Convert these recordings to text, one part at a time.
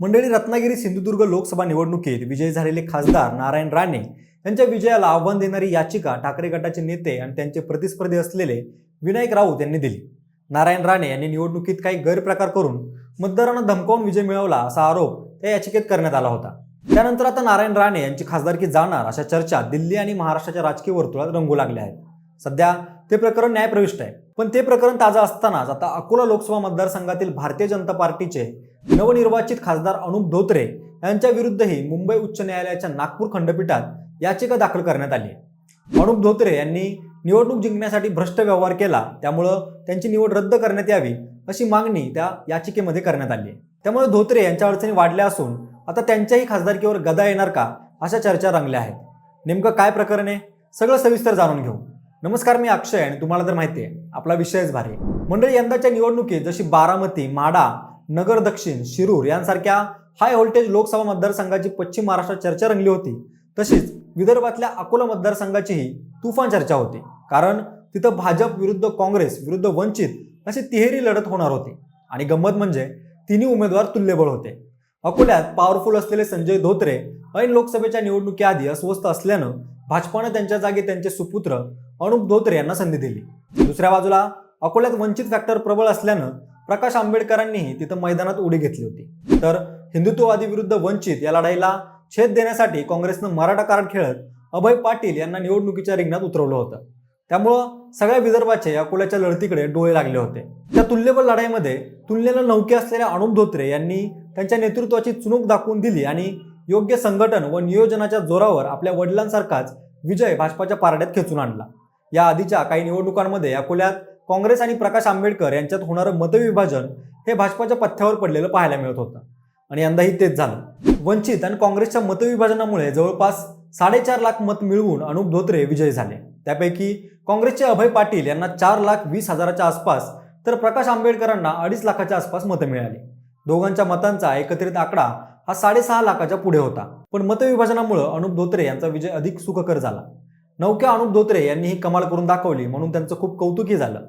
मंडळी रत्नागिरी सिंधुदुर्ग लोकसभा निवडणुकीत विजयी झालेले खासदार नारायण राणे यांच्या विजयाला आव्हान देणारी याचिका ठाकरे गटाचे नेते आणि त्यांचे प्रतिस्पर्धी असलेले विनायक राऊत यांनी दिली. नारायण राणे यांनी निवडणुकीत काही गैरप्रकार करून मतदारांना धमकावून विजय मिळवला असा आरोप त्या याचिकेत करण्यात आला होता. त्यानंतर आता नारायण राणे यांची खासदारकी जाणार अशा चर्चा दिल्ली आणि महाराष्ट्राच्या राजकीय वर्तुळात रंगू लागल्या आहेत. सध्या ते प्रकरण न्यायप्रविष्ट आहे. पण ते प्रकरण ताजं असतानाच आता अकोला लोकसभा मतदारसंघातील भारतीय जनता पार्टीचे नवनिर्वाचित खासदार अनुप धोत्रे यांच्या विरुद्धही मुंबई उच्च न्यायालयाच्या नागपूर खंडपीठात याचिका दाखल करण्यात आली अनुप धोत्रे यांनी निवडणूक जिंकण्यासाठी भ्रष्ट व्यवहार केला त्यामुळं त्यांची निवड रद्द करण्यात यावी अशी मागणी त्या याचिकेमध्ये करण्यात आली आहे. त्यामुळे धोत्रे यांच्या अडचणी वाढल्या असून आता त्यांच्याही खासदारकीवर गदा येणार का अशा चर्चा रंगल्या आहेत. नेमकं काय प्रकरण आहे सगळं सविस्तर जाणून घेऊ. नमस्कार मी अक्षय आणि तुम्हाला तर माहिती आहे आपला विषयच भारी मंडळी यंदाच्या निवडणुकीत जशी बारामती माडा नगर दक्षिण शिरूर यांसारख्या हाय व्होल्टेज लोकसभा मतदारसंघाची पश्चिम महाराष्ट्रात चर्चा रंगली होती. तशीच विदर्भातल्या अकोला मतदारसंघाचीही तुफान चर्चा होती. कारण तिथं भाजप विरुद्ध काँग्रेस विरुद्ध वंचित अशी तिहेरी लढत होणार होती. आणि गंमत म्हणजे तिन्ही उमेदवार तुल्यबळ होते. अकोल्यात पॉवरफुल असलेले संजय धोत्रे ऐन लोकसभेच्या निवडणुकीआधी अस्वस्थ असल्यानं भाजपानं त्यांच्या जागी त्यांचे सुपुत्र अनुप धोत्रे यांना संधी दिली. दुसऱ्या बाजूला अकोल्यात वंचित फॅक्टर प्रबळ असल्यानं प्रकाश आंबेडकरांनीही तिथं मैदानात उडी घेतली होती. तर हिंदुत्ववादी विरुद्ध वंचित या लढाईला छेद देण्यासाठी काँग्रेसनं मराठा कार्ड खेळत अभय पाटील यांना निवडणुकीच्या रिंगणात उतरवलं होतं. त्यामुळं सगळ्या विदर्भाचे अकोल्याच्या लढतीकडे डोळे लागले होते. त्या तुल्यबळ लढाईमध्ये तुलनेला नौके असलेल्या अनुप धोत्रे यांनी त्यांच्या नेतृत्वाची चुणूक दाखवून दिली आणि योग्य संघटन व नियोजनाच्या जोरावर आपल्या वडिलांसारखाच विजय भाजपाच्या पारड्यात खेचून आणला. या आधीच्या काही निवडणुकांमध्ये अकोल्यात काँग्रेस आणि प्रकाश आंबेडकर यांच्यात होणारं मतविभाजन हे भाजपाच्या पथ्यावर पडलेलं पाहायला मिळत होतं. आणि यंदाही तेच झालं. वंचित आणि काँग्रेसच्या मतविभाजनामुळे जवळपास साडेचार लाख मत मिळवून अनुप धोत्रे विजयी झाले. त्यापैकी काँग्रेसचे अभय पाटील यांना चार लाख वीस हजाराच्या आसपास तर प्रकाश आंबेडकरांना अडीच लाखाच्या आसपास मतं मिळाली. दोघांच्या मतांचा एकत्रित आकडा हा साडेसहा लाखाच्या पुढे होता. पण मतविभाजनामुळे अनुप धोत्रे यांचा विजय अधिक सुखकर झाला. नौक्या अनुप धोत्रे यांनी ही कमाल करून दाखवली म्हणून त्यांचं खूप कौतुकही झालं.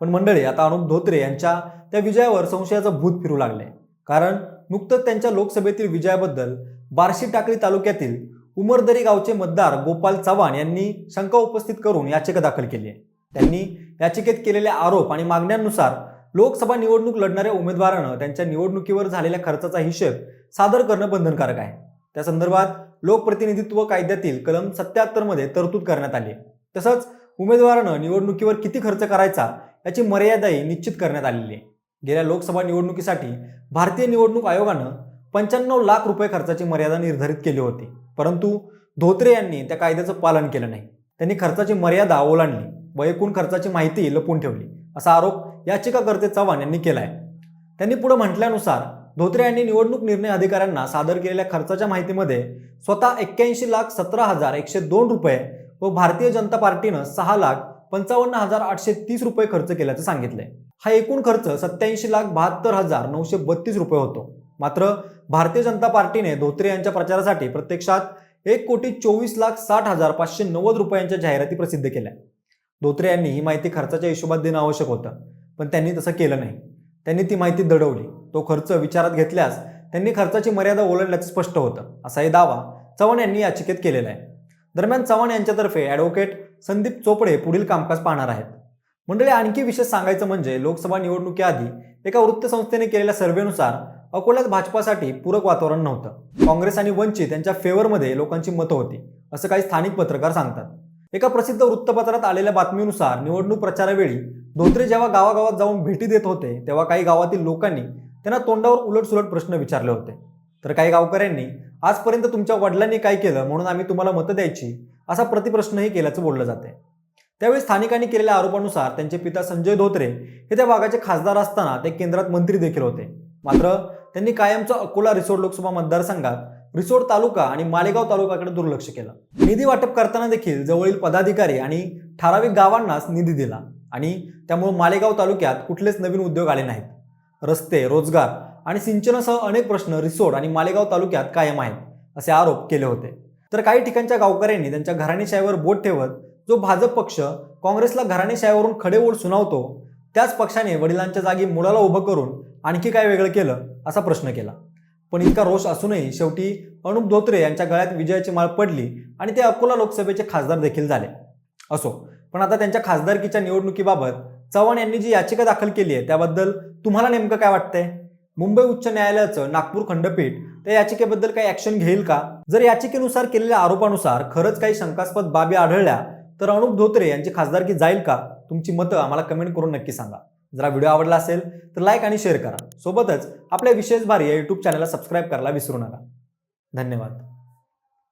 पण मंडळी आता अनुप धोत्रे यांच्या त्या विजयावर संशयाचं भूत फिरू लागले. कारण नुकतंच त्यांच्या लोकसभेतील विजयाबद्दल बार्शी टाकळी तालुक्यातील उमरदरी गावचे मतदार गोपाल चव्हाण यांनी शंका उपस्थित करून याचिका दाखल केली आहे. त्यांनी याचिकेत केलेले आरोप आणि मागण्यांनुसार लोकसभा निवडणूक लढणाऱ्या उमेदवारानं त्यांच्या निवडणुकीवर झालेल्या खर्चाचा हिशेब सादर करणं बंधनकारक आहे. त्या संदर्भात लोकप्रतिनिधित्व कायद्यातील कलम सत्याहत्तरमध्ये तरतूद करण्यात आली. तसंच उमेदवारानं निवडणुकीवर किती खर्च करायचा याची मर्यादाही निश्चित करण्यात आलेली. आहे गेल्या लोकसभा निवडणुकीसाठी भारतीय निवडणूक आयोगानं पंच्याण्णव लाख रुपये खर्चाची मर्यादा निर्धारित केली होती. परंतु धोत्रे यांनी त्या कायद्याचं पालन केलं नाही. त्यांनी खर्चाची मर्यादा ओलांडली. व एकूण खर्चाची माहिती लपून ठेवली असा आरोप याचिकाकर्ते चव्हाण यांनी केला आहे त्यांनी पुढे म्हटल्यानुसार धोत्रे यांनी निवडणूक निर्णय अधिकाऱ्यांना सादर केलेल्या खर्चाच्या माहितीमध्ये स्वतः एक्क्याऐंशी लाख सतरा हजार एकशे दोन रुपये व भारतीय जनता पार्टीनं सहा लाख पंचावन्न हजार आठशे तीस रुपये खर्च केल्याचं सांगितले हा एकूण खर्च सत्याऐंशी लाख बहात्तर हजार नऊशे बत्तीस रुपये होतो. मात्र भारतीय जनता पार्टीने धोत्रे यांच्या प्रचारासाठी प्रत्यक्षात एक कोटी चोवीस लाख साठ हजार पाचशे नव्वद रुपयांच्या जाहिराती प्रसिद्ध केल्या. धोत्रे यांनी ही माहिती खर्चाच्या हिशोबात देणं आवश्यक होतं पण त्यांनी तसं केलं नाही. त्यांनी ती माहिती दडवली. तो खर्च विचारात घेतल्यास त्यांनी खर्चाची मर्यादा ओलांडल्याचं स्पष्ट होतं असाही दावा चव्हाण यांनी याचिकेत केलेला आहे. दरम्यान चव्हाण यांच्यातर्फे ॲडव्होकेट संदीप चोपडे पुढील कामकाज पाहणार आहेत. मंडळी आणखी विशेष सांगायचं म्हणजे लोकसभा निवडणुकीआधी एका वृत्तसंस्थेने केलेल्या सर्व्हेनुसार अकोल्यात भाजपासाठी पूरक वातावरण नव्हतं. काँग्रेस आणि वंचित यांच्या फेवरमध्ये लोकांची मतं होती असं काही स्थानिक पत्रकार सांगतात. एका प्रसिद्ध वृत्तपत्रात आलेल्या बातमीनुसार निवडणूक प्रचारावेळी धोत्रे जेव्हा गावागावात जाऊन भेटी देत होते तेव्हा काही गावातील लोकांनी त्यांना तोंडावर उलटसुलट प्रश्न विचारले होते. तर काही गावकऱ्यांनी आजपर्यंत तुमच्या वडिलांनी काय केलं म्हणून आम्ही तुम्हाला मतं द्यायची? असा प्रतिप्रश्नही केल्याचं बोललं जाते त्यावेळी स्थानिकांनी केलेल्या आरोपानुसार त्यांचे पिता संजय धोत्रे हे त्या भागाचे खासदार असताना ते केंद्रात मंत्री देखील होते. मात्र त्यांनी कायमचं अकोला रिसोड लोकसभा मतदारसंघात रिसोड तालुका आणि मालेगाव तालुक्याकडे दुर्लक्ष केलं. निधी वाटप करताना देखील जवळील पदाधिकारी आणि ठराविक गावांनाच निधी दिला आणि त्यामुळे मालेगाव तालुक्यात कुठलेच नवीन उद्योग आले नाहीत. रस्ते रोजगार आणि सिंचनासह अनेक प्रश्न रिसोड आणि मालेगाव तालुक्यात कायम आहेत असे आरोप केले होते. तर काही ठिकाणच्या गावकऱ्यांनी त्यांच्या घराणेशाहीवर बोट ठेवत जो भाजप पक्ष काँग्रेसला घराणेशाहीवरून खडेओढ सुनावतो त्याच पक्षाने वडिलांच्या जागी मुलाला उभं करून आणखी काय वेगळं केलं असा प्रश्न केला. पण इतका रोष असूनही शेवटी अनुप धोत्रे यांच्या गळ्यात विजयाची माळ पडली आणि ते अकोला लोकसभेचे खासदार देखील झाले. असो पण आता त्यांच्या खासदारकीच्या निवडणुकीबाबत चव्हाण यांनी जी याचिका दाखल केली आहे त्याबद्दल तुम्हाला नेमकं काय वाटतंय? मुंबई उच्च न्यायालयाचं नागपूर खंडपीठ त्या याचिकेबद्दल काही ऍक्शन घेईल का? जर याचिकेनुसार केलेल्या आरोपानुसार खरंच काही शंकास्पद बाबी आढळल्या तर अनुप धोत्रे यांची खासदारकी जाईल का? तुमची मतं आम्हाला कमेंट करून नक्की सांगा. जर हा व्हिडिओ आवडला असेल तर लाईक आणि शेअर करा. सोबतच आपल्या विशेष भारी या यूट्यूब चॅनलला सबस्क्राईब करायला विसरू नका. धन्यवाद.